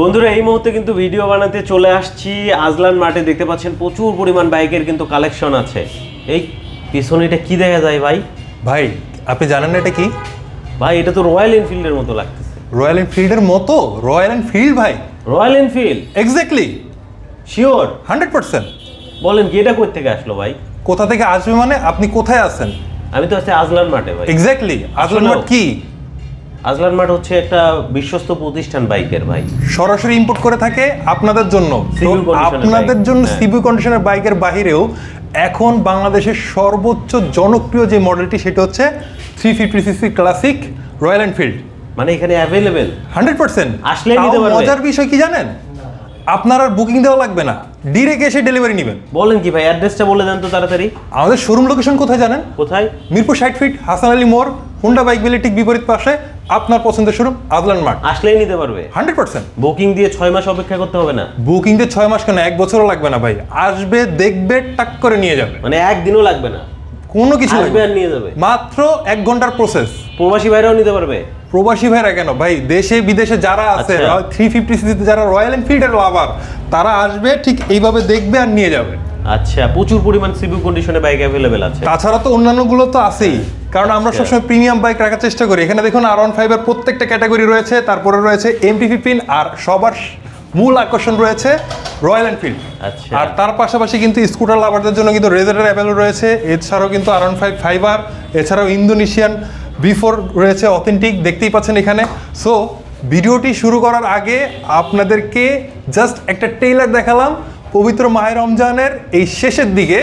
বন্ধুরা এই মুহূর্তে কিন্তু ভিডিও বানাতে চলে আসছি। আজলান মাঠে দেখতে পাচ্ছেন প্রচুর পরিমাণ বাইকের কিন্তু কালেকশন আছে। এই পিছনে এটা কি দেখা যায় ভাই? ভাই আপনি জানেন না এটা কি? ভাই এটা তো রয়্যাল এনফিল্ডের মতো লাগতেছে। রয়্যাল এনফিল্ডের মতো? রয়্যাল এনফিল্ড ভাই? Royal Enfield exactly sure hundred percent বলেন কি এটা কোথা থেকে আসলো ভাই? কোথা থেকে আসবে মানে আপনি কোথায় আছেন? আমি তো আছি আজলান মাঠে ভাই। এক্স্যাক্টলি আজলান? মাঠ কি? আজলান মাঠ হচ্ছে একটা বিশ্বস্ত প্রতিষ্ঠান বাইকের ভাই। সরাসরি ইম্পোর্ট করে থাকে আপনাদের জন্য। আপনাদের জন্য হ্যাঁ। সিবি কন্ডিশনের বাইকের বাহিরেও এখন বাংলাদেশের সর্বোচ্চ জনপ্রিয় যে মডেলটি সেটা হচ্ছে three fifty CC classic Royal Enfield মানে এখানে অ্যাভেলেবেল হান্ড্রেড পার্সেন্ট আসলে নিতে পারবে। মজার বিষয় কি জানেন? আপনার আর বুকিং দেওয়া লাগবে না। ডিরেক্ট এসে ডেলিভারি নেবেন। বলেন কি ভাই অ্যাড্রেসটা বলে দেন তো তাড়াতাড়ি। আমাদের শোরুম লোকেশন কোথায় জানেন? কোথায়? মিরপুর ষাট ফিট হাসান আলী মোড় হুন্ডা বাইক বিলে ঠিক বিপরীত পাশে। আপনার পছন্দের শোরুম আজলান মার্ট। আসলেই নিতে পারবে। Hundred percent. বুকিং দিয়ে ছয় মাস অপেক্ষা করতে হবে না। বুকিং দিয়ে ছয় মাস কেন? এক বছরও লাগবে না ভাই। আসবে দেখবে টাক করে নিয়ে যাবে। মানে একদিনও লাগবে না। কোনো কিছু লাগবে আর নিয়ে যাবে। মাত্র এক ঘণ্টার প্রসেস প্রবাসী ভাইরাও নিতে পারবে। প্রবাসী ভাইরা কেন? ভাই দেশে বিদেশে যারা আছে। থ্রি ফিফটি সিসিতে যারা রয়্যাল এনফিল্ডের লাভার তারা আসবে ঠিক এইভাবে দেখবে আর নিয়ে যাবে। আচ্ছা প্রচুর পরিমাণ সিভিল কন্ডিশনে বাইক অ্যাভেলেবেল আছে। তাছাড়া তো অন্যান্যগুলো তো আছেই। কারণ আমরা। সবসময় প্রিমিয়াম বাইক রাখার চেষ্টা করি। এখানে দেখুন আর ওয়ান ফাইভের প্রত্যেকটা ক্যাটাগরি রয়েছে তারপরে রয়েছে এমটি ফিফটিন আর সবার মূল আকর্ষণ রয়েছে রয়্যাল এনফিল্ড আচ্ছা। আর তার পাশাপাশি কিন্তু স্কুটার লাভারদের জন্য কিন্তু রেজারের অ্যাভেলেবল রয়েছে। এছাড়াও কিন্তু আর ওয়ান ফাইভ ফাইবার এছাড়াও ইন্দোনেশিয়ান বিফোর রয়েছে অথেন্টিক দেখতেই পাচ্ছেন এখানে। সো ভিডিওটি শুরু করার আগে আপনাদেরকে জাস্ট একটা টেইলার দেখালাম। পবিত্র মাহের রমজানের এই শেষের দিকে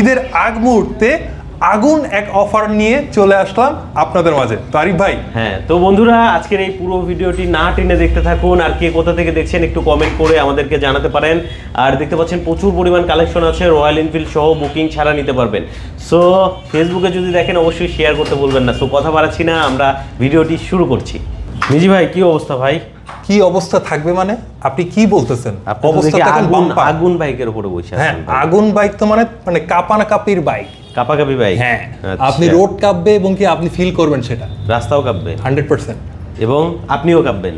ঈদের আগ মুহূর্তে আগুন এক অফার নিয়ে চলে আসলাম আপনাদের মাঝে। তারিফ ভাই। হ্যাঁ তো বন্ধুরা, আজকের এই পুরো ভিডিওটি না টেনে দেখতে থাকুন আর কে কোথা থেকে দেখছেন একটু কমেন্ট করে আমাদেরকে জানাতে পারেন। আর দেখতে পাচ্ছেন প্রচুর পরিমাণ কালেকশন আছে রয়্যাল এনফিল্ড সহ বুকিং ছাড়া নিতে পারবেন। সো ফেসবুকে যদি দেখেন, অবশ্যই শেয়ার করতে বলবেন না। সো কথা বাড়াচ্ছি না, আমরা ভিডিওটি শুরু করছি। মিজি ভাই কি অবস্থা ভাই? কি অবস্থা থাকবে মানে? আপনি কি বলতেছেন? অবস্থা আগুন আগুন বাইকের উপরে বসে হ্যাঁ আছেন আগুন বাইক তো মানে মানে কাপানা কাপির বাইক কাপাকাপি বাইক হ্যাঁ আচ্ছা। আপনি রোড কাঁপবে এবং কি আপনি ফিল করবেন সেটা? রাস্তাও কাঁপবে? হান্ড্রেড পার্সেন্ট এবং আপনিও কাঁপবেন?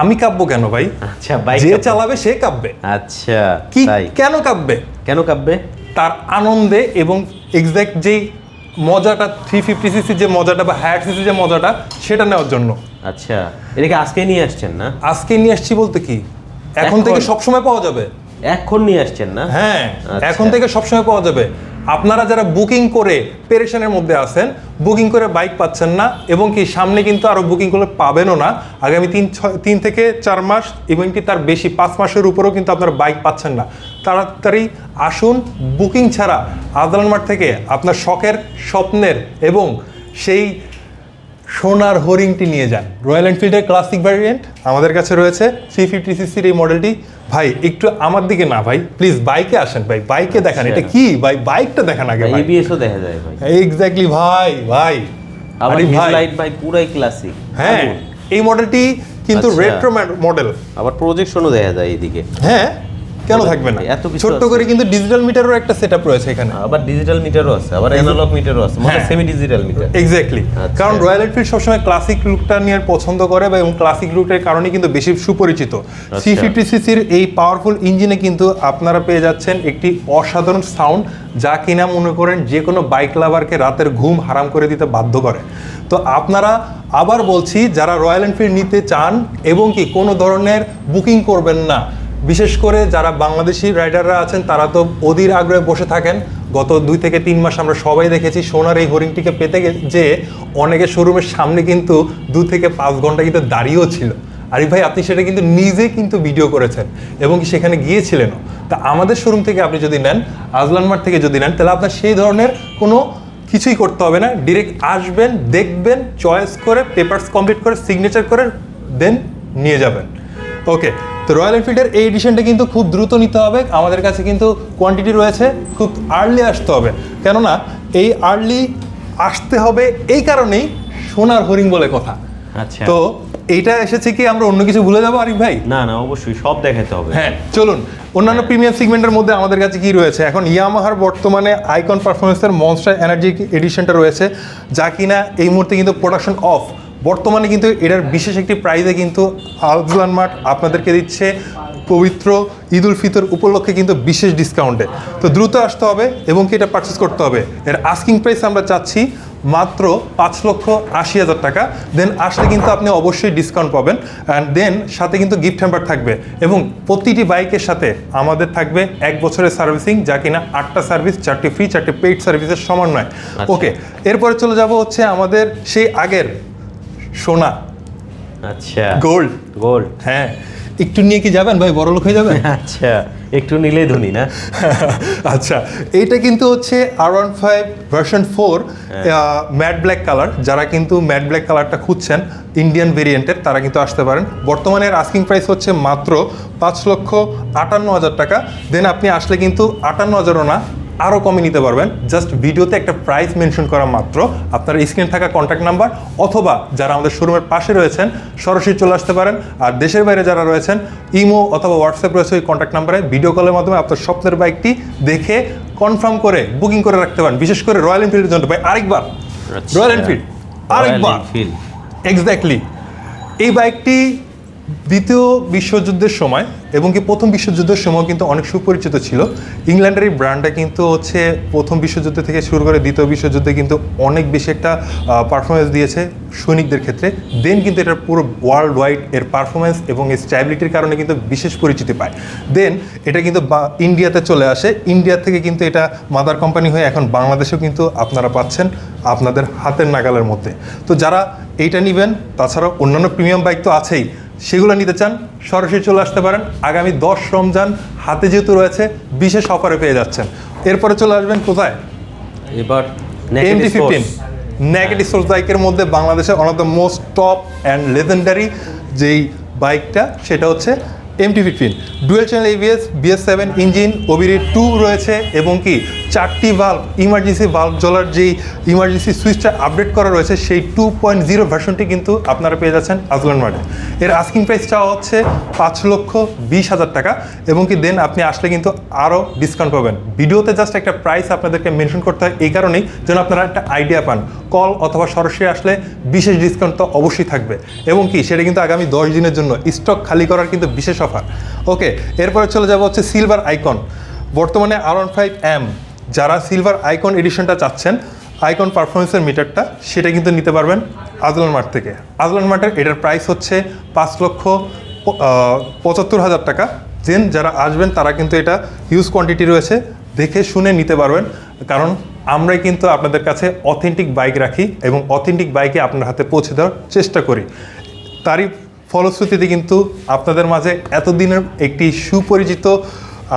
আমি কাঁপবো কেন ভাই? আচ্ছা বাইক যে চালাবে সে কাঁপবে। আচ্ছা কি কেন কাঁপবে? কেন কাঁপবে? তার আনন্দে এবং এক্সাক্ট যেই মজাটা থ্রি ফিফটি সিসি যে মজাটা বা হায়ার সিসি যে মজাটা সেটা নেওয়ার জন্য। আচ্ছা এটাকে আজকে নিয়ে আসছেন না? আজকে নিয়ে আসছি বলতে কি? এখন? থেকে সবসময় পাওয়া যাবে। এখন নিয়ে আসছেন না? হ্যাঁ আচ্ছা। এখন থেকে সবসময় পাওয়া যাবে। আপনারা যারা বুকিং করে পেরেশানের মধ্যে আছেন, বুকিং করে বাইক পাচ্ছেন না এবং কি সামনে কিন্তু আরও বুকিং করে পাবেনও না, আগামী তিন ছয় তিন থেকে চার মাস এবং কি তার বেশি পাঁচ মাসের উপরেও কিন্তু আপনারা বাইক পাচ্ছেন না। তাড়াতাড়ি আসুন, বুকিং ছাড়া আদালান মাঠ থেকে আপনার শখের, স্বপ্নের এবং সেই সোনার হরিংটি নিয়ে যান। রয়্যাল এনফিল্ডের ক্লাসিক ভ্যারিয়েন্ট আমাদের কাছে রয়েছে। থ্রি ফিফটি সিসির এই মডেলটি ভাই একটু আমার দিকে না ভাই প্লিজ বাইকে আসেন ভাই বাইকে দেখান। এটা কি? ভাই বাইকটা দেখান আগে ভাই এবিএসও দেখা যায় ভাই। এক্স্যাক্টলি ভাই ভাই। আবার ভাই। হেডলাইট ভাই পুরাই ক্লাসিক হ্যাঁ এই মডেলটি কিন্তু আচ্ছা। রেট্রো মডেল আবার প্রজেকশনও দেখা যায় এইদিকে। হ্যাঁ। কেন থাকবে না? এত কিছু ছোট্ট করে কিন্তু ডিজিটাল মিটারও একটা সেটআপ রয়েছে এখানে। আবার ডিজিটাল মিটারও আছে আবার অ্যানালগ মিটারও আছে মানে। Semi digital meter exactly. কারণ রয়্যাল এনফিল্ড সবসময় ক্লাসিক লুকটা নিয়ে পছন্দ করে বা এবং ক্লাসিক লুকের কারণে কিন্তু বেশি সুপরিচিত। থ্রি ফিফটি সিসির এই পাওয়ারফুল ইঞ্জিনে কিন্তু আপনারা পেয়ে যাচ্ছেন একটি অসাধারণ সাউন্ড যা কিনা মনে করেন যে কোনো বাইক লাভারকে রাতের ঘুম হারাম করে দিতে বাধ্য করে। তো আপনারা আবার বলছি যারা রয়্যাল এনফিল্ড নিতে চান এবং কি কোনো ধরনের বুকিং করবেন না বিশেষ করে যারা বাংলাদেশি রাইডাররা আছেন, তারা তো অধীর আগ্রহে বসে থাকেন। গত দুই থেকে তিন মাস আমরা সবাই দেখেছি সোনার এই হরিংটিকে পেতে যে অনেকে শোরুমের সামনে কিন্তু দু থেকে পাঁচ ঘণ্টা কিন্তু দাঁড়িয়েও ছিল। আরিফ ভাই, আপনি সেটা কিন্তু নিজে কিন্তু ভিডিও করেছেন এবং সেখানে গিয়েছিলেনও। তা আমাদের শোরুম থেকে আপনি যদি নেন, আজলান মার্ট থেকে যদি নেন, তাহলে আপনার সেই ধরনের কোনো কিছুই করতে হবে না। ডিরেক্ট আসবেন, দেখবেন চয়েস করে পেপারস কমপ্লিট করে সিগনেচার করে দেন নিয়ে যাবেন। ওকে তো রয়্যাল এনফিল্ডের এই এডিশনটা কিন্তু খুব দ্রুত নিতে হবে। আমাদের কাছে কিন্তু কোয়ান্টিটি রয়েছে খুব আর্লি আসতে হবে। কেননা এই আর্লি আসতে হবে এই কারণেই সোনার হরিং বলে কথা। আচ্ছা। তো এইটা এসেছে কি আমরা অন্য কিছু ভুলে যাব আরিফ ভাই? না না অবশ্যই সব দেখাতে হবে। হ্যাঁ চলুন। অন্যান্য প্রিমিয়াম সিগমেন্টের মধ্যে আমাদের কাছে কি রয়েছে? এখন ইয়ামাহার বর্তমানে আইকন পারফরমেন্সের মনস্টার এনার্জি এডিশনটা রয়েছে যা কিনা এই মুহূর্তে কিন্তু প্রোডাকশন অফ বর্তমানে কিন্তু এটার বিশেষ একটি প্রাইজে কিন্তু আজলান মার্ট আপনাদেরকে দিচ্ছে পবিত্র ঈদ উল ফিতর উপলক্ষে কিন্তু বিশেষ ডিসকাউন্টে তো দ্রুত আসতে হবে এবং কি এটা পারচেস করতে হবে? এর আস্কিং প্রাইস আমরা চাচ্ছি মাত্র পাঁচ লক্ষ আশি হাজার টাকা। দেন আসলে কিন্তু আপনি অবশ্যই ডিসকাউন্ট পাবেন। অ্যান্ড দেন সাথে কিন্তু গিফট হ্যাম্পার থাকবে। এবং প্রতিটি বাইকের সাথে আমাদের থাকবে এক বছরের সার্ভিসিং যা কিনা আটটা সার্ভিস চারটি ফ্রি চারটি পেইড সার্ভিসের সমন্বয় ওকে এরপরে চলে যাব হচ্ছে আমাদের সেই আগের সোনা। আচ্ছা। গোল্ড। গোল্ড। হ্যাঁ। একটু নিয়ে কি যাবেন ভাই? বড় লোক হয়ে যাবেন? আচ্ছা। একটু নিলেই ধনী না? আচ্ছা। এইটা কিন্তু হচ্ছে R one five version four matte black colour যারা কিন্তু ম্যাট ব্ল্যাক কালারটা খুঁজছেন ইন্ডিয়ান ভেরিয়েন্টের তারা কিন্তু আসতে পারেন। বর্তমানে এর আস্কিং প্রাইস হচ্ছে মাত্র পাঁচ লক্ষ আটান্ন হাজার টাকা। দেন আপনি আসলে কিন্তু আটান্ন হাজারও না আরও কমে নিতে পারবেন। জাস্ট ভিডিওতে একটা প্রাইস মেনশন করা মাত্র। আপনার স্ক্রিনে থাকা কন্ট্যাক্ট নাম্বার অথবা যারা আমাদের শোরুমের পাশে রয়েছেন সরাসরি চলে আসতে পারেন। আর দেশের বাইরে যারা রয়েছেন ইমো অথবা হোয়াটসঅ্যাপ রয়েছে ওই কন্ট্যাক্ট নাম্বারে ভিডিও কলের মাধ্যমে আপনার স্বপ্নের বাইকটি দেখে কনফার্ম করে বুকিং করে রাখতে পারেন। বিশেষ করে রয়্যাল এনফিল্ডের জন্য। ভাই আরেকবার। আচ্ছা। রয়্যাল এনফিল্ড আরেকবার। এক্স্যাক্টলি এই বাইকটি দ্বিতীয় বিশ্বযুদ্ধের সময় এবং কি প্রথম বিশ্বযুদ্ধের সময় কিন্তু অনেক সুপরিচিত ছিল। ইংল্যান্ডের এই ব্র্যান্ডটা কিন্তু হচ্ছে প্রথম বিশ্বযুদ্ধ থেকে শুরু করে দ্বিতীয় বিশ্বযুদ্ধে কিন্তু অনেক বেশি একটা পারফরমেন্স দিয়েছে সৈনিকদের ক্ষেত্রে। দেন কিন্তু এটা পুরো ওয়ার্ল্ড ওয়াইড এর পারফরমেন্স এবং এর স্ট্যাবিলিটির কারণে কিন্তু বিশেষ পরিচিতি পায়। দেন এটা কিন্তু বা- ইন্ডিয়াতে চলে আসে। ইন্ডিয়া থেকে কিন্তু এটা মাদার কোম্পানি হয়ে এখন বাংলাদেশেও কিন্তু আপনারা পাচ্ছেন আপনাদের হাতের নাগালের মধ্যে। তো যারা এইটা নেবেন তাছাড়া অন্যান্য প্রিমিয়াম বাইক তো আছেই। সেগুলো নিতে চান সরাসরি চলে আসতে পারেন। আগামী দশ রমজান হাতে যেহেতু রয়েছে বিশেষ অফারে পেয়ে যাচ্ছেন। এরপরে চলে আসবেন কোথায়? এবার এমডি ফিফটিন নেগেটিভ সোর্স বাইকের মধ্যে বাংলাদেশের one of the most top and legendary যেই বাইকটা সেটা হচ্ছে MT fifteen dual channel ABS BS seven engine ওবিরি টু রয়েছে এবং কি চারটি ভাল্ব ইমার্জেন্সি ভাল্ব জ্বলার যেই ইমার্জেন্সি সুইচটা আপডেট করা রয়েছে, সেই টু পয়েন্ট জিরো ভার্সনটি কিন্তু আপনারা পেয়ে যাচ্ছেন আজলান মার্টে এর আস্কিং প্রাইসটা হচ্ছে পাঁচ লক্ষ বিশ হাজার টাকা এবং কি দেন আপনি আসলে কিন্তু আরও ডিসকাউন্ট পাবেন। ভিডিওতে জাস্ট একটা প্রাইস আপনাদেরকে মেনশন করতে হয়, এই কারণেই যেন আপনারা একটা আইডিয়া পান। কল অথবা সরাসরি আসলে বিশেষ ডিসকাউন্ট তো অবশ্যই থাকবে। এবং কি, সেটা কিন্তু আগামী দশ দিনের জন্য স্টক খালি করার কিন্তু বিশেষ অফার ওকে, এরপরে চলে যাব হচ্ছে সিলভার আইকন বর্তমানে আর ওয়ান ফাইভ এম যারা সিলভার আইকন এডিশনটা চাচ্ছেন আইকন পারফরমেন্সের মিটারটা সেটা কিন্তু নিতে পারবেন আজলান মার্ট থেকে। আজলান মার্টের এটার প্রাইস হচ্ছে পাঁচ লক্ষ পঁচাত্তর হাজার টাকা। দেন যারা আসবেন, তারা কিন্তু এটা হিউজ কোয়ান্টিটি রয়েছে। দেখে শুনে নিতে পারবেন। কারণ আমরাই কিন্তু আপনাদের কাছে অথেন্টিক বাইক রাখি এবং অথেন্টিক বাইকে আপনার হাতে পৌঁছে দেওয়ার চেষ্টা করি। তারই ফলশ্রুতিতে কিন্তু আপনাদের মাঝে এতদিনের একটি সুপরিচিত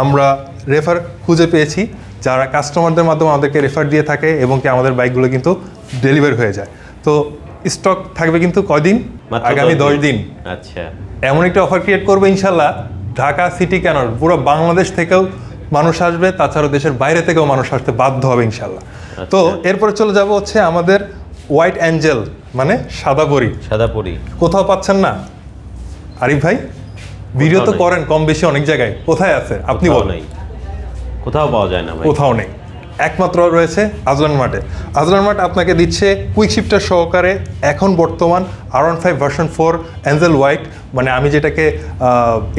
আমরা রেফার খুঁজে পেয়েছি যারা কাস্টমারদের মাধ্যমে আমাদেরকে রেফার দিয়ে থাকে এবং কি আমাদের বাইকগুলো কিন্তু ডেলিভার হয়ে যায়। তো স্টক থাকবে কিন্তু কয়দিন? আগামী দশ দিন। আচ্ছা। এমন একটা অফার ক্রিয়েট করবে ইনশাল্লাহ ঢাকা সিটি কেন পুরো বাংলাদেশ থেকেও মানুষ আসবে তাছাড়া দেশের বাইরে থেকেও মানুষ আসতে বাধ্য হবে ইনশাল্লাহ তো এরপরে চলে যাব হচ্ছে আমাদের হোয়াইট অ্যাঞ্জেল মানে সাদা পরি। সাদা পরি। কোথাও পাচ্ছেন না? আরিফ ভাই ভিডিও তো করেন কম বেশি অনেক জায়গায়। কোথায় আছে? আপনি বলেন। কোথাও পাওয়া যায় না কোথাও নেই। একমাত্র রয়েছে আজলান মাঠে। আজলান মাঠ আপনাকে দিচ্ছে কুইক শিফটার সহকারে এখন বর্তমান R one five version four angel white মানে আমি যেটাকে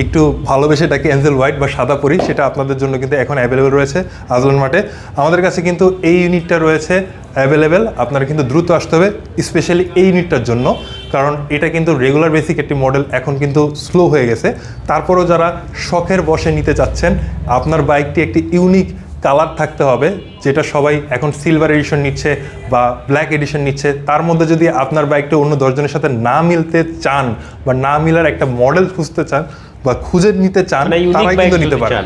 একটু ভালোবেসে এটাকে অ্যাঞ্জেল হোয়াইট বা সাদা পরি, সেটা আপনাদের জন্য কিন্তু এখন অ্যাভেলেবেল রয়েছে আজলান মাঠে। আমাদের কাছে কিন্তু এই ইউনিটটা রয়েছে অ্যাভেলেবেল আপনারা কিন্তু দ্রুত আসতে হবে স্পেশালি এই ইউনিটটার জন্য। কারণ এটা কিন্তু রেগুলার বেসিক একটি মডেল এখন কিন্তু স্লো হয়ে গেছে। তারপরও যারা শখের বসে নিতে চাচ্ছেন, আপনার বাইকটি একটি ইউনিক কালার থাকতে হবে যেটা সবাই এখন সিলভার এডিশন নিচ্ছে বা ব্ল্যাক এডিশন নিচ্ছে। তার মধ্যে যদি আপনার বাইকটা অন্য দশজনের সাথে না মিলতে চান বা না মিলার একটা মডেল খুঁজতে চান বা খুঁজে নিতে চান মানে তারাই কিন্তু নিতে পারেন।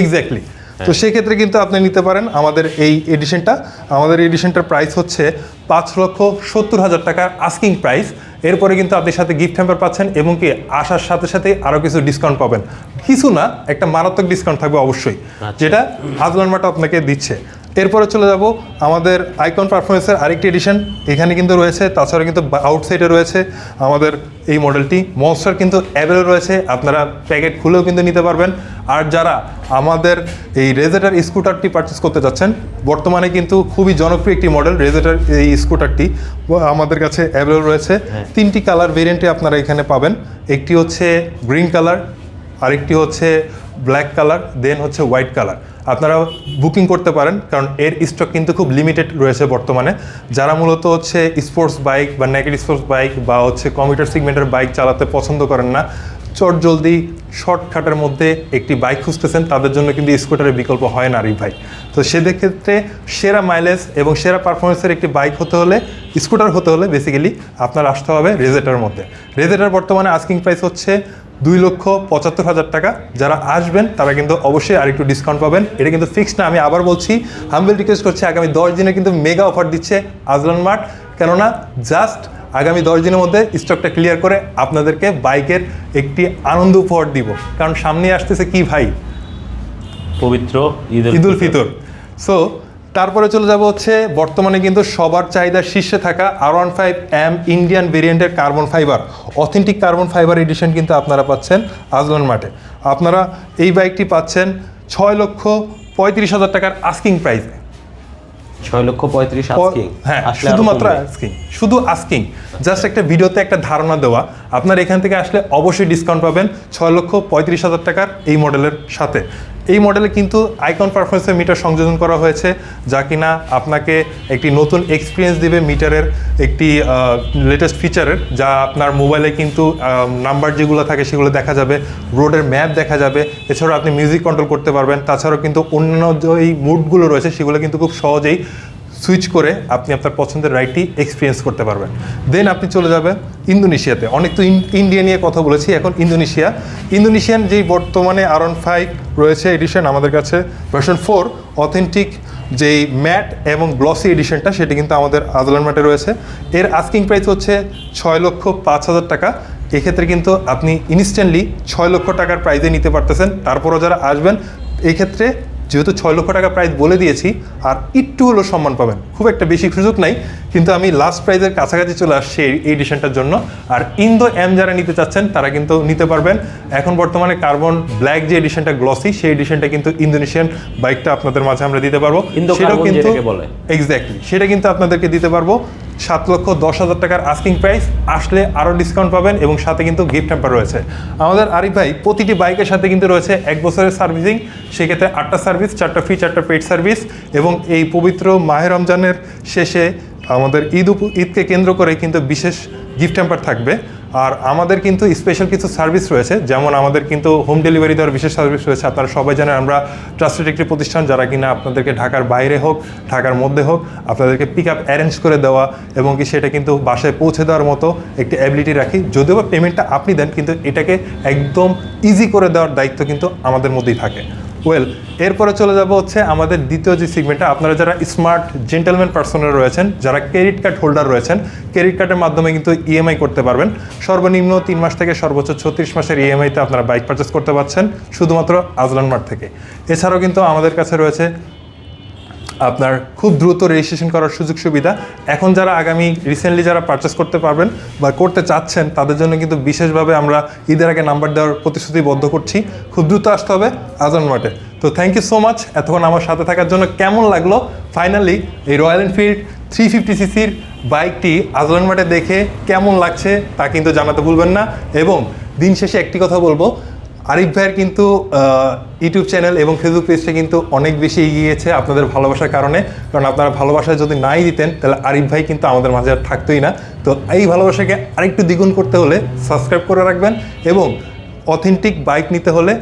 এক্স্যাক্টলি তো সেক্ষেত্রে কিন্তু আপনি নিতে পারেন আমাদের এই এডিশনটা আমাদের এডিশনটার প্রাইস হচ্ছে পাঁচ লক্ষ সত্তর হাজার টাকার আস্কিং প্রাইস এরপরে কিন্তু আপনি সাথে গিফট হ্যাম্পার পাচ্ছেন এবং কি আসার সাথে সাথে আরও কিছু ডিসকাউন্ট পাবেন। কিছু না একটা মারাত্মক ডিসকাউন্ট থাকবে অবশ্যই। আচ্ছা। যেটা হাজলান মাটা আপনাকে দিচ্ছে। এরপরে চলে যাব আমাদের আইকন পারফরমেন্সের আরেকটি এডিশন এখানে কিন্তু রয়েছে তাছাড়া কিন্তু আউটসাইডে রয়েছে আমাদের এই মডেলটি মনস্টার কিন্তু অ্যাভেলেবল রয়েছে আপনারা প্যাকেট খুলেও কিন্তু নিতে পারবেন। আর যারা আমাদের এই রেজেটার স্কুটারটি পারচেস করতে যাচ্ছেন বর্তমানে কিন্তু খুবই জনপ্রিয় একটি মডেল রেজেটার এই স্কুটারটি আমাদের কাছে অ্যাভেলেবল রয়েছে। তিনটি কালার ভেরিয়েন্টে আপনারা এখানে পাবেন। একটি হচ্ছে গ্রিন কালার আরেকটি হচ্ছে ব্ল্যাক কালার দেন হচ্ছে হোয়াইট কালার আপনারা বুকিং করতে পারেন, কারণ এর স্টক কিন্তু খুব লিমিটেড রয়েছে বর্তমানে। যারা মূলত হচ্ছে স্পোর্টস বাইক বা নেগেটিভ স্পোর্টস বাইক বা হচ্ছে কম্পিউটার সিগমেন্টের বাইক চালাতে পছন্দ করেন না চট জলদি শর্টকাটের মধ্যে একটি বাইক খুঁজতেছেন, তাদের জন্য কিন্তু স্কুটারের বিকল্প হয় না আরিফ ভাই তো সেক্ষেত্রে সেরা মাইলেজ এবং সেরা পারফরমেন্সের একটি বাইক হতে হলে স্কুটার হতে হলে বেসিক্যালি আপনার আসতে হবে রেজেটার মধ্যে। রেজেটার বর্তমানে আস্কিং প্রাইস হচ্ছে দুই লক্ষ পঁচাত্তর হাজার টাকা। যারা আসবেন তারা কিন্তু অবশ্যই আরেকটু ডিসকাউন্ট পাবেন। এটা কিন্তু ফিক্সড না আমি আবার বলছি হাম্বেল রিকোয়েস্ট করছি আগামী দশ দিনে কিন্তু মেগা অফার দিচ্ছে আজলান মার্ট। কেননা জাস্ট আগামী দশ দিনের মধ্যে স্টকটা ক্লিয়ার করে আপনাদেরকে বাইকের একটি আনন্দ উপহার দিব। কারণ সামনে আসতেছে কি ভাই? পবিত্র ঈদ ঈদুল ফিতর। সো তারপরে চলে যাব হচ্ছে বর্তমানে কিন্তু সবার চাহিদার শীর্ষে থাকা R one five M Indian ভেরিয়েন্টের carbon fibre authentic carbon fibre edition কিন্তু আপনারা পাচ্ছেন আজলান মাঠে। আপনারা এই বাইকটি পাচ্ছেন ছয় লক্ষ পঁয়ত্রিশ হাজার টাকার আস্কিং প্রাইসে ছয় লক্ষ পঁয়ত্রিশ হ্যাঁ শুধুমাত্র আস্কিং শুধু আস্কিং জাস্ট একটা ভিডিওতে একটা ধারণা দেওয়া আপনার এখান থেকে আসলে অবশ্যই ডিসকাউন্ট পাবেন ছয় লক্ষ পঁয়ত্রিশ হাজার টাকার এই মডেলের সাথে। এই মডেলে কিন্তু আইকন পারফরমেন্সের মিটার সংযোজন করা হয়েছে, যা কিনা আপনাকে একটি নতুন এক্সপিরিয়েন্স দিবে মিটারের একটি লেটেস্ট ফিচারের যা আপনার মোবাইলে কিন্তু নাম্বার যেগুলো থাকে সেগুলো দেখা যাবে রোডের ম্যাপ দেখা যাবে। এছাড়াও আপনি মিউজিক কন্ট্রোল করতে পারবেন। তাছাড়াও কিন্তু অন্যান্য যে মুডগুলো রয়েছে সেগুলো কিন্তু খুব সহজেই সুইচ করে আপনি আপনার পছন্দের রাইডটি এক্সপিরিয়েন্স করতে পারবেন। দেন আপনি চলে যাবেন ইন্দোনেশিয়াতে। অনেক তো ইন্ডিয়া নিয়ে কথা বলেছি, এখন ইন্দোনেশিয়া। ইন্দোনেশিয়ান যেই বর্তমানে আর ফাইভ রয়েছে এডিশন আমাদের কাছে ভার্সন ফোর অথেন্টিক যেই ম্যাট এবং গ্লসি এডিশনটা সেটা কিন্তু আমাদের আদলান ম্যাটে রয়েছে। এর আস্কিং প্রাইস হচ্ছে ছয় লক্ষ পাঁচ হাজার টাকা। এক্ষেত্রে কিন্তু আপনি ইনস্ট্যান্টলি ছয় লক্ষ টাকার প্রাইজে নিতে পারতেছেন। তারপরও যারা আসবেন এই ক্ষেত্রে যেহেতু ছয় লক্ষ টাকা প্রাইস বলে দিয়েছি আর একটু হলেও সম্মান পাবেন। খুব একটা বেশি সুযোগ নাই কিন্তু আমি লাস্ট প্রাইজের কাছাকাছি চলে আসছি এই এডিশনটার জন্য। আর ইন্দো এম যারা নিতে চাচ্ছেন তারা কিন্তু নিতে পারবেন। এখন বর্তমানে কার্বন ব্ল্যাক যে এডিশনটা গ্লসি সেই এডিশনটা কিন্তু ইন্দোনেশিয়ান বাইকটা আপনাদের মাঝে আমরা দিতে পারব। সেটাও কিন্তু। এক্স্যাক্টলি সেটা কিন্তু আপনাদেরকে দিতে পারব। সাত লক্ষ দশ হাজার টাকার আস্কিং প্রাইস আসলে আরও ডিসকাউন্ট পাবেন এবং সাথে কিন্তু গিফট হ্যাম্পার রয়েছে। আমাদের আরিফ ভাই, প্রতিটি বাইকের সাথে কিন্তু রয়েছে এক বছরের সার্ভিসিং সেক্ষেত্রে আটটা সার্ভিস চারটা ফ্রি চারটা পেড সার্ভিস এবং এই পবিত্র মাহের রমজানের শেষে আমাদের ঈদ ঈদকে কেন্দ্র করে কিন্তু বিশেষ গিফট হ্যাম্পার থাকবে। আর আমাদের কিন্তু স্পেশাল কিছু সার্ভিস রয়েছে, যেমন আমাদের কিন্তু হোম ডেলিভারি দেওয়ার বিশেষ সার্ভিস রয়েছে। আপনারা সবাই জানেন আমরা ট্রাস্টেড একটি প্রতিষ্ঠান যারা কিনা আপনাদেরকে ঢাকার বাইরে হোক, ঢাকার মধ্যে হোক, আপনাদেরকে পিক আপ অ্যারেঞ্জ করে দেওয়া এবং কি সেটা কিন্তু বাসায় পৌঁছে দেওয়ার মতো একটি অ্যাবিলিটি রাখি। যদিও বা পেমেন্টটা আপনি দেন, কিন্তু এটাকে একদম ইজি করে দেওয়ার দায়িত্ব কিন্তু আমাদের মধ্যেই থাকে। ওয়েল এরপরে চলে যাব হচ্ছে আমাদের দ্বিতীয় যে সিগমেন্টটা আপনারা যারা স্মার্ট জেন্টেলম্যান পার্সনের রয়েছেন, যারা ক্রেডিট কার্ড হোল্ডার রয়েছেন ক্রেডিট কার্ডের মাধ্যমে কিন্তু ইএমআই করতে পারবেন। সর্বনিম্ন তিন মাস থেকে সর্বোচ্চ ছত্রিশ মাসের ইএমআইতে আপনারা বাইক পারচেস করতে পারছেন, শুধুমাত্র আজলান মার্ট থেকে। এছাড়াও কিন্তু আমাদের কাছে রয়েছে আপনার খুব দ্রুত রেজিস্ট্রেশন করার সুযোগ সুবিধা। এখন যারা আগামী রিসেন্টলি যারা পারচেস করতে পারবেন বা করতে চাচ্ছেন, তাদের জন্য কিন্তু বিশেষভাবে আমরা ঈদের আগে নাম্বার দেওয়ার প্রতিশ্রুতিবদ্ধ করছি। খুব দ্রুত আসতে হবে আজান মাঠে। তো থ্যাংক ইউ সো মাচ এতক্ষণ আমার সাথে থাকার জন্য কেমন লাগল? ফাইনালি এই রয়্যাল এনফিল্ড থ্রি ফিফটি সিসির বাইকটি আজলান মাঠে দেখে কেমন লাগছে তা কিন্তু জানাতে ভুলবেন না। এবং দিন শেষে একটি কথা বলব আরিফ ভাইয়ের কিন্তু ইউটিউব চ্যানেল এবং ফেসবুক পেজটা কিন্তু অনেক বেশি এগিয়েছে আপনাদের ভালোবাসার কারণে। কারণ আপনারা ভালোবাসা যদি নাই দিতেন, তাহলে আরিফ ভাই কিন্তু আমাদের মাঝে আর থাকতোই না। তো এই ভালোবাসাকে আরেকটু দ্বিগুণ করতে হলে সাবস্ক্রাইব করে রাখবেন এবং অথেন্টিক বাইক নিতে হলে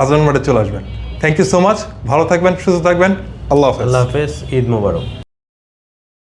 আজলান মাঠে চলে আসবেন। থ্যাংক ইউ সো মাচ ভালো থাকবেন, সুস্থ থাকবেন। আল্লাহ হাফেজ। আল্লাহ হাফেজ। ঈদ মোবারক।